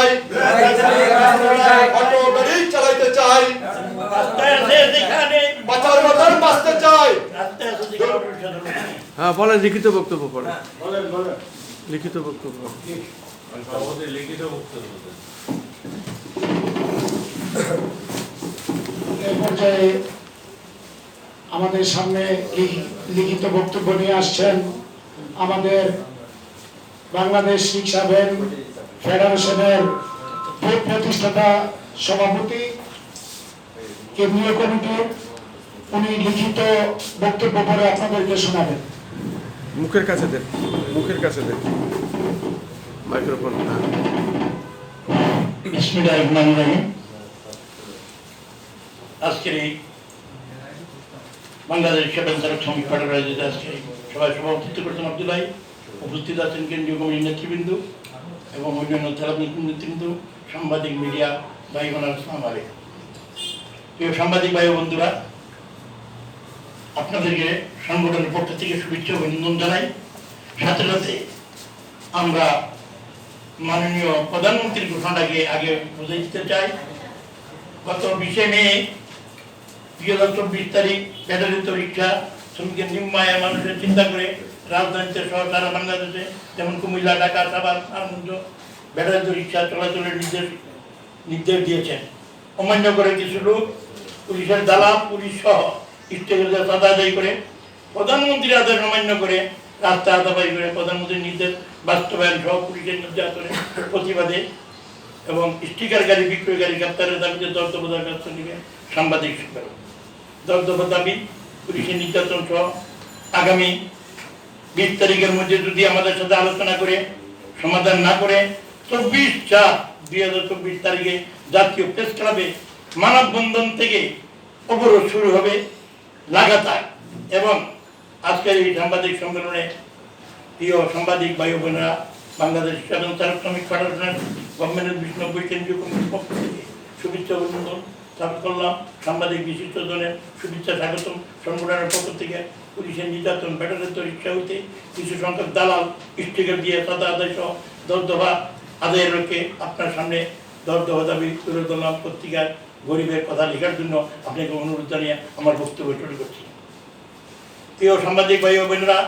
চাই। অটো গাড়ি চালাইতে চাই। বাঁচার বাঁচতে চাই। হ্যাঁ বলেন লিখিত বক্তব্য বলেন লিখিত বক্তব্য পর্যায়ে আমাদের সামনে লিখি- লিখিত বক্তব্য নিয়ে আসছেন আমাদের বাংলাদেশ শিক্ষা ভ্যান ফেডারেশনের প্রো- প্রতিষ্ঠাতা সভাপতি কেন্দ্রীয় কমিটির উনি লিখিত বক্তব্য পরে আপনাদেরকে শোনাবেন। মুখের কাছে দেন মুখের কাছে দেন। মাইক্রোফোন। আজকের এই বাংলাদেশ সেভেন তারক শ্রমিক আয়োজিত আজকে এই সভায় সভাপতিত্ব করছেন আব্দুল্লাহ উপস্থিত আছেন কেন্দ্রীয় কমিটির নেতৃবৃন্দ। এবং অন্যান্য থেরাপিক নেতৃবৃন্দ সাংবাদিক, মিডিয়া ভাই বোনার আসসালামু আলাইকুম প্রিয় সাংবাদিক ভাই বন্ধুরা, আপনাদেরকে সংগঠনের পক্ষ থেকে শুভেচ্ছা অভিনন্দন জানাই। সাথে সাথে আমরা মাননীয় প্রধানমন্ত্রীর ঘোষণাটাকে আগে বুঝে দিতে চাই। গত বিশে মে, দুই হাজার চব্বিশ তারিখ ব্যাটারিত রিক্সা শ্রমিকের নিম্নায় মানুষের চিন্তা করে রাজধানীতে সহ বাংলাদেশে, যেমন কুমিল্লা, ঢাকা, সাভার আনন্দ রিক্সা চলাচলের নির্দেশ নির্দেশ দিয়েছেন। অমান্য করে কিছু লোক পুলিশের দালাল পুলিশ সহ স্টেজে আদায় করে প্রধানমন্ত্রীর আদেশ অমান্য করে রাস্তা আদাবাই করে প্রধানমন্ত্রীর নির্দেশ বাস্তবায়ন সহ পুলিশের নির্যাতনের প্রতিবাদে এবং স্টিকার গাড়ি বিক্রয়কারী গ্রেপ্তারের দাবিতে দর্দবদার কাছ থেকে সাংবাদিক সম্মেলন দর্দব দাবি, পুলিশের নির্যাতন সহ আগামী বিশ তারিখের মধ্যে যদি আমাদের সাথে আলোচনা করে, সমাধান না করে, চব্বিশ চার দুই হাজার চব্বিশ তারিখে জাতীয় প্রেস ক্লাবে মানববন্ধন থেকে অবরোধ শুরু হবে লাগাতার। এবং আজকের এই সাংবাদিক সম্মেলনে প্রিয় সাংবাদিক ভাই বোনেরা, বাংলাদেশ সাধারণ চালক শ্রমিক ফেডারেশনের গভর্নমেন্টের বিষ্ণব্বই কেন্দ্রীয় কমিটির পক্ষ থেকে শুভেচ্ছা অভিনন্দন স্থাপন করলাম সাংবাদিক বিশিষ্ট জনের শুভেচ্ছা স্বাগতম। সংগঠনের পক্ষ থেকে পুলিশের নির্যাতন ব্যাটারের রিক্সা হইতে কিছু সংখ্যক দালাল স্টিকার দিয়ে সাদা আদায় সহ দরদফা আদায়ের আপনার সামনে দরদফা দাবি তুলে ধরলাম পত্রিকার গরিবের কথা লেখার জন্য। আপনাকে অনুরোধ জানিয়ে আমার বক্তব্য শুরু করছি। প্রিয় সাংবাদিক ভাই বোনেরা,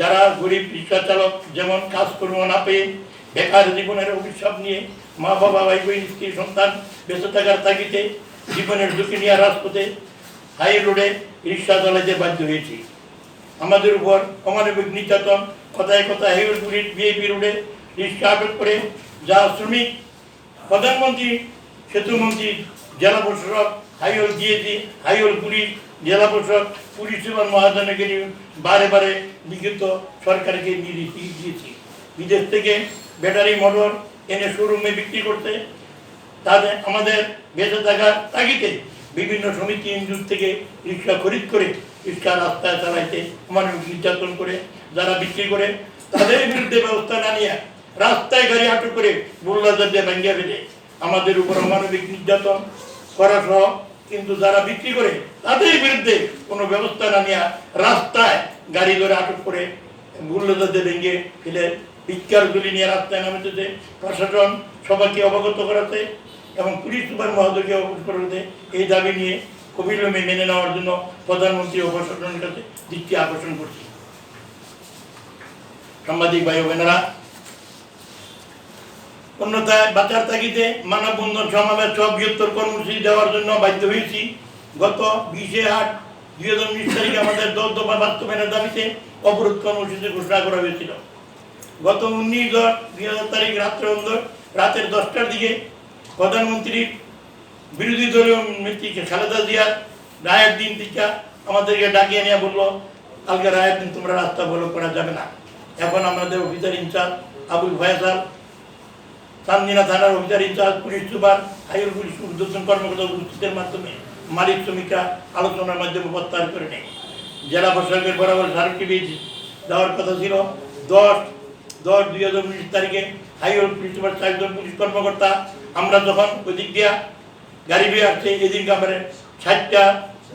যারা গরিব রিক্সা চালক যেমন কাজকর্ম না পেয়ে বেকার জীবনের অভিশাপ নিয়ে মা বাবা, ভাই বোন, স্ত্রী, সন্তান বেঁচে থাকার তাগিদে জীবনের ঝুঁকি নিয়ে রাজপথে হাই রোডে রিক্সা চালাতে বাধ্য হয়েছি। আমাদের উপর অমানবিক নির্যাতন, কথায় কথায় হাইওয়ে বিএপি রোডে রিক্সা আটক করে যা শ্রমিক, প্রধানমন্ত্রী সেতুমন্ত্রী জেলা প্রশাসক হাইওল দিয়েছি হাইওল পুলিশ, জেলা প্রশাসক, পুলিশ সুপার মহাজনকে বারে বারে লিখিত সরকারকে নির্দেশ দিয়েছি। বিদেশ থেকে ব্যাটারি, মোটর এনে শোরুমে বিক্রি করতে তাদের, আমাদের বেঁচে থাকার তাগিদে বিভিন্ন সমিতি ইনজুর থেকে রিক্সা খরিদ করে রিক্সা রাস্তায় চালাইতে মানুষ নির্যাতন করে, যারা বিক্রি করে, তাদের বিরুদ্ধে ব্যবস্থা না নিয়ে রাস্তায় গাড়ি আটক করে বুল্লাদের দিয়ে ভেঙে ফেলে। আমাদের উপর অমানবিক নির্যাতন করা সহ কিন্তু যারা বিক্রি করে, তাদের বিরুদ্ধে কোনো ব্যবস্থা না নিয়ে রাস্তায় গাড়ি ধরে আটক করে বুল্লাদের ভেঙে ফেলে ভিক্ষারগুলি নিয়ে রাস্তায় নামেছে প্রশাসন সবাইকে অবগত করাতে এবং পুলিশ সুপার মহোদয়কে অবগত করাতে এই দাবি নিয়ে অবিলম্বে মেনে নেওয়ার জন্য প্রধানমন্ত্রী প্রশাসনের কাছে দৃষ্টি আকর্ষণ করছি। সাংবাদিক ভাই বোনেরা, অন্যথায় বাঁচার তাগিদে মানববন্ধন সমাবেশ সহ বৃহত্তর কর্মসূচি দেওয়ার জন্য বাধ্য হয়েছি। গত বিশে আট দুই হাজার উনিশ তারিখে আমাদের দল দফা বাস্তবায়নের দাবিতে অবরোধ কর্মসূচি ঘোষণা করা হয়েছিল। গত উনিশ দশ দুই হাজার তারিখ রাত্রে রাতের দশটার দিকে প্রধানমন্ত্রীর বিরোধী দলীয় নেত্রী খালেদা জিয়া রায়ের দিন থেকে আমাদেরকে ডাকিয়ে নিয়ে বলল, কালকে রায়ের দিন তোমরা রাস্তা বলো করা যাবে না। এখন আমাদের officer in charge Abul Faisal Chandina থানার officer in charge police super, highway police উদ্বোধন কর্মকর্তা উপস্থিতের মাধ্যমে মালিক শ্রমিকরা আলোচনার মাধ্যমে প্রত্যাহার করে নেয়। জেলা প্রশাসকের বরাবর পেয়েছি দেওয়ার কথা ছিল। দশ দশ, দুই হাজার উনিশ তারিখে হাইওয়ে পুলিশ সুপার চারজন পুলিশ কর্মকর্তা আমরা যখন ওই দিয়া গাড়ি বেয়ে আসছে এদিনকে আমরা ষাটটা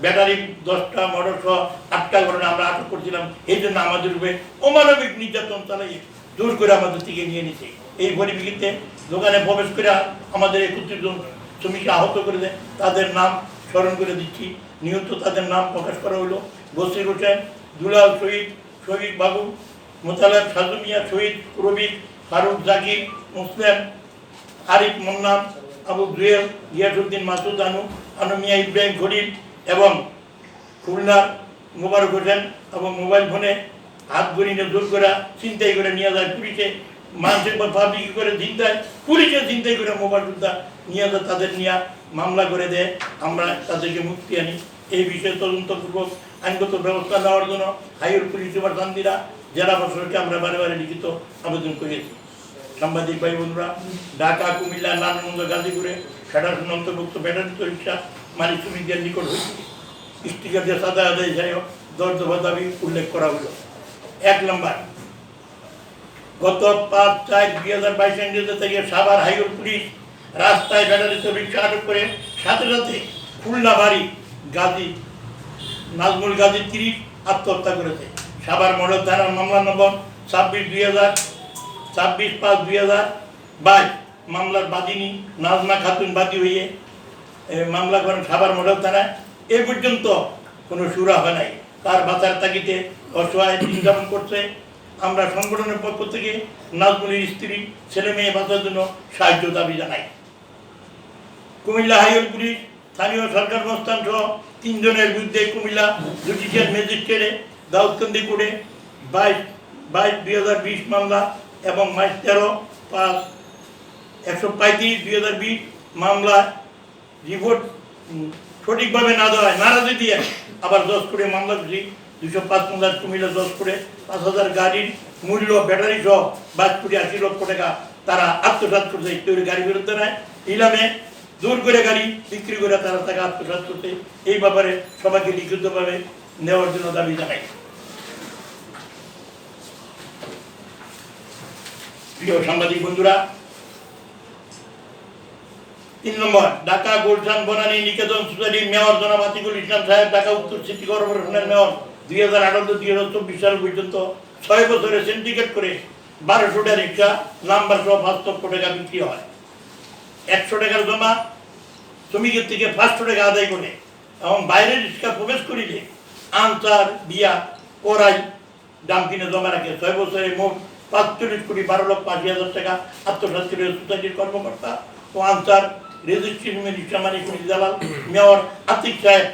ব্যাটারি, দশটা, মোটর সহ আটটা ঘটনা আমরা আটক করছিলাম। এই জন্য আমাদের রূপে অমানবিক নির্যাতন চালাই দূর করে আমাদের থেকে নিয়ে নিছে। এই পরিপ্রেক্ষিতে দোকানে প্রবেশ করে আমাদের একত্রিশ জন শ্রমিককে আহত করে দেয়। তাদের নাম স্মরণ করে দিচ্ছি। নিহত তাদের নাম প্রকাশ করা হলো। বসির হোসেন, দুলাল শহীদ শহীদ বাবু, মোতালেব সাজু মিয়া শহীদ রবি ফারুক জাকির, মুসলেম আরিফ মোন্নান আবু জুয়েল গিয়াসুদ্দিন মাসুদ আনু আনু মিয়া ইব্রাহিম খলিল এবং খুলনার মোবারক হোসেন এবং মোবাইল ফোনে হাত গড়িয়ে জোর করে চিন্তাই করে নিয়ে যায় পুলিশে, মানুষের পাবলিক করে চিন্তায় পুলিশে চিন্তাই করে মোবাইল সুদ্ধা নিয়ে যায়, তাদের নিয়ে মামলা করে দেয়, আমরা তাদেরকে মুক্তি আনি। এই বিষয়ে তদন্তপূর্বক আইনগত ব্যবস্থা নেওয়ার জন্য হাইওর পুলিশ সুপার শান্তিরা জেলা প্রশাসনকে আমরা বারে বারে লিখিত আবেদন করেছি সাংবাদিক ভাই বন্ধুরা, ঢাকা, কুমিল্লা নারায়ণগঞ্জ গাজীপুরে ফেডারেশন অন্তর্ভুক্ত ব্যাটারি পরীক্ষা মালিক শ্রমিকদের নিকট হয়েছে। স্টিকার দিয়ে সাদা আদায় যাই হোক দশ দফা দাবি উল্লেখ করা হলো। এক নম্বর, গত পাঁচ চার দুই হাজার বাইশ থেকে সাভার হাইওয়ে পুলিশ রাস্তায় ব্যাটারি রিক্সা আটক করে সাথে সাথে খুলনা বাড়ি গাজী নাজমুল গাজী তিরিশ আত্মহত্যা করেছে। সাভার মডেল থানার মামলা নম্বর ছাব্বিশ দুই হাজার ছাব্বিশ পাঁচ দুই হাজার বাইশ। মামলার বাদিনী নাজমা খাতুন বাদী হয়ে মামলা করেন সাভার মডেল থানায়। এ পর্যন্ত কোনো সুরা হয় নাই। তার বাঁচার তাগিতে অসহায় দিন করছে। আমরা সংগঠনের পক্ষ থেকে নাজমুলের স্ত্রী, ছেলে মেয়ে বাঁচার জন্য সাহায্য দাবি জানাই। কুমিল্লা হাইওয়ে পুলিশ, স্থানীয় সরকার সংস্থান সহ তিনজনের বিরুদ্ধে কুমিল্লা জুডিশিয়াল ম্যাজিস্ট্রেটে দাউদকান্দি কোর্টে বাইশ বাইশ দুই হাজার বিশ মামলা এবং বাইশ তেরো পাঁচ একশো পঁয়ত্রিশ, দুই হাজার বিশ মামলা রিপোর্ট সঠিকভাবে না দেওয়ায় নারাজি দিয়ে আবার দশ করে মামলা করেছি। দুশো পাঁচ মামলা কুমিল্লা দশ করে পাঁচ হাজার গাড়ির মূল্য, ব্যাটারি সহ বাইশ কোটি আশি লক্ষ টাকা তারা আত্মসাৎ করছে। তৈরি গাড়ি বিরুদ্ধে নেয় নিলামে দূর করে গাড়ি বিক্রি করে তারা তাকে আত্মসাৎ করছে। এই ব্যাপারে সবাইকে লিখিতভাবে নেওয়ার জন্য দাবি জানাই। প্রিয় সাংবাদিক বন্ধুরা, তিন নম্বর, ঢাকা গুলশান, বনানী, নিকেতন সোসাইটির মেয়র জনাব আতিকুল ইসলাম সাহেব, ঢাকা উত্তর সিটি কর্পোরেশনের মেয়র, দুই হাজার আঠারো দুই হাজার চব্বিশ সাল পর্যন্ত ছয় বছরে সিন্ডিকেট করে বারোশোটা রিক্সা নাম্বার সহ পাঁচ লক্ষ টাকা বিক্রি হয়। একশো টাকার জমা, শ্রমিকের থেকে পাঁচশো টাকা আদায় করে এবং বাইরের রিক্সা প্রবেশ করিলে আনসার, বিয়া, করাই, দাম কিনে জমা রাখে। ছয় বছরে মোট পাঁচচল্লিশ কোটি বারো লক্ষ আশি হাজার টাকা আত্মসাৎ করে সোসাইটির কর্মকর্তা ও আনসার রেজিস্ট্রেশন রিক্সা মালিক দালাল মেয়র আতিক সাহেব।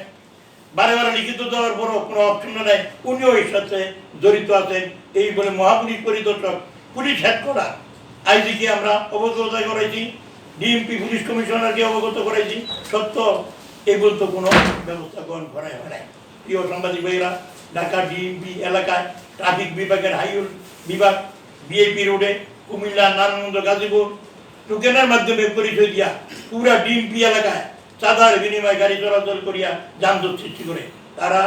বারে বারে লিখিত দেওয়ার পরও কোনো অপশন নেই। উনিও এর সাথে জড়িত আছেন। এই বলে মহাপুলিশ পরিদর্শক, পুলিশ হেডকোয়ার্টার, আইজিকে আমরা অবগত করাইছি। ডিএমপি পুলিশ কমিশনারকে অবগত করাইছি। সত্য এই বলতে কোনো ব্যবস্থা গ্রহণ করা হয় নাই। প্রিয় সাংবাদিক ভাইরা ঢাকা ডিএমপি এলাকায় ট্রাফিক বিভাগের হাইওয়ে বিভাগ বিএপি রোডে, কুমিল্লা, নারায়ণগঞ্জ, গাজীপুর। টোকেনের মাধ্যমে পরিচয় দিয়া পুরা ডিএমপি এলাকায় চাঁদার বিনিময়ে গাড়ি চলাচল করিয়া যানজট সৃষ্টি করে। তারা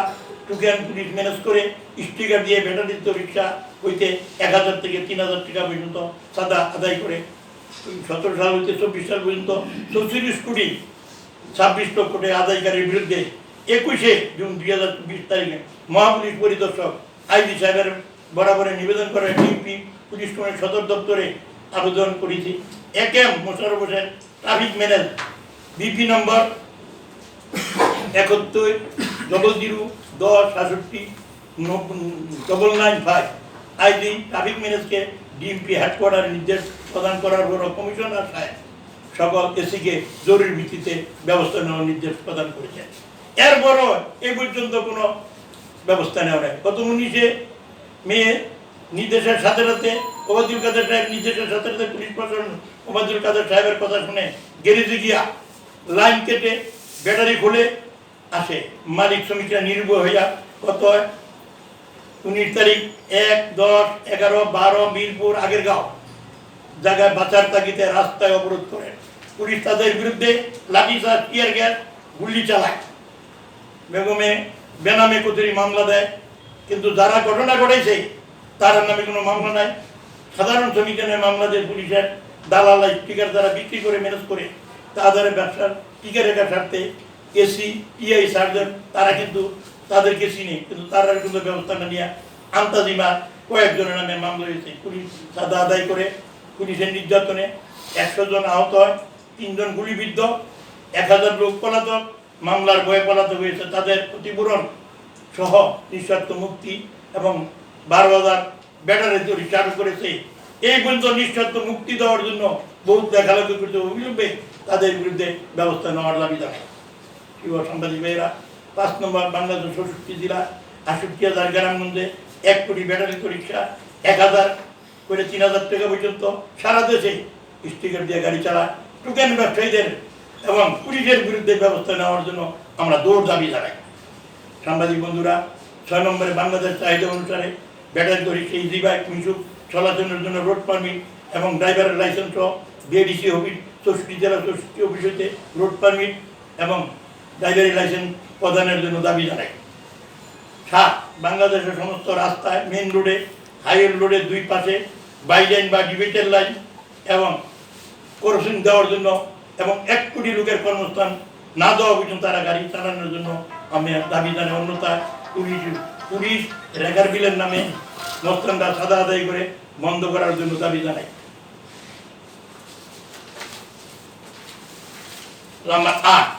টোকেন পুলিশ ম্যানেজ করে স্টিকার দিয়ে ব্যাটারিত রিক্সা হইতে এক হাজার থেকে তিন হাজার টাকা পর্যন্ত চাঁদা আদায় করে। সতেরো সাল হইতে চব্বিশ সাল পর্যন্ত চৌত্রিশ কোটি ছাব্বিশ লক্ষ টাকা আদায়কারীর বিরুদ্ধে একুশে জুন দুই হাজার চব্বিশ তারিখে মহাপুলিশ পরিদর্শক আইজি সাহেবের বরাবরে নিবেদন করে ডিএমপি পুলিশ কমিশনের সদর দপ্তরে আবেদন করেছি। এক M Mosharraf Hossain, traffic manage BP number একাত্তর ডবল জিরো দশ সাতষট্টি double nine five IG, traffic ম্যানেজকে DMP headquarter নির্দেশ প্রদান করার পর কমিশনার সাহেব সকল এসিকে জরুরি ভিত্তিতে ব্যবস্থা নেওয়ার নির্দেশ প্রদান করেছেন। এরপরও এ পর্যন্ত কোনো ব্যবস্থা নেওয়া নেই। গত উনিশে মে নির্দেশের সাথে সাথে ওবায়দুল কাদের সাহেব নির্দেশের সাথে সাথে পুলিশ প্রশাসন ওবায়দুল কাদের সাহেবের কথা শুনে গ্যারেজে গিয়া লাইন কেটে ব্যাটারি খুলে আসে। মালিক শ্রমিকরা নির্ভয় হইয়া কত হয়? উনিশ তারিখ, এক, দশ, এগারো, বারো, মিরপুর আগের গাঁও জায়গায় বাঁচার তাগিতে রাস্তায় অবরোধ করে। পুলিশ তাদের বিরুদ্ধে লাঠিচার্জ টিয়ার গ্যাস, গুলি চালায়। বেগমে বেনামে কচুরি মামলা দেয়। কিন্তু যারা ঘটনা ঘটেছে তার নামে কোনো মামলা নাই। সাধারণ শ্রমিকের মামলা দেয় পুলিশের দালাল স্টিকার দ্বারা বিক্রি করে, ম্যানেজ করে, তাদের ব্যবসার টিকা রেখা স্বার্থে এসি টিআই সার্জন, তারা কিন্তু তাদেরকে চিনে কিন্তু তারা কিন্তু ব্যবস্থা না নিয়ে আন্তাজিমা কয়েকজনের নামে মামলা হয়েছে। পুলিশ সাদা আদায় করে, পুলিশের নির্যাতনে একশো জন আহত হয়, তিনজন গুলিবিদ্ধ, এক হাজার লোক পলাতক। মামলার বয়ে পলাতক হয়েছে তাদের ক্ষতিপূরণ সহ নিঃস্বার্থ মুক্তি এবং বারো হাজার ব্যাটারি চালু করেছে। এই পর্যন্ত নিঃস্বার্থ মুক্তি দেওয়ার জন্য বহুত দেখালেখি করতে অবিলম্বে তাদের বিরুদ্ধে ব্যবস্থা নেওয়ার দাবি জানায়। যুব সাংবাদিক ভাইয়েরা, পাঁচ নম্বর বাংলাদেশ ষষ্ঠী জেলা আষট্টি হাজার গ্রাম মধ্যে এক কোটি ব্যাটারি রিক্সা এক হাজার করে তিন হাজার টাকা পর্যন্ত সারা দেশে স্টিকার দিয়ে গাড়ি চালায় টোকেন ব্যবসায়ীদের এবং পুলিশের বিরুদ্ধে ব্যবস্থা নেওয়ার জন্য আমরা দৌড় দাবি জানাই। সাংবাদিক বন্ধুরা, ছয় নম্বরে বাংলাদেশ চাহিদা অনুসারে battery rickshaw easy bike Mishuk চলাচলের জন্য রোড পারমিট এবং ড্রাইভারের লাইসেন্স বিএডিসি অফিস, চৌষট্টি জেলা, চৌষট্টি অফিস রোড পারমিট এবং ড্রাইভারি লাইসেন্স প্রদানের জন্য দাবি জানাই সাত, বাংলাদেশের সমস্ত রাস্তায় মেন রোডে হাইওয়ে রোডের দুই পাশে বাই লাইন বা ডিভিটের লাইন এবং ক্রসিং দেওয়ার জন্য এবং এক কোটি লোকের কর্মস্থান না দেওয়া পর্যন্ত তারা গাড়ি চালানোর জন্য আমি দাবি জানাই, অন্যথায় পুলিশ পুলিশ রেগার বিলের নামে মস্তানরা সাদা আদায় করে বন্ধ করার জন্য দাবি জানায়। নাম্বার আট।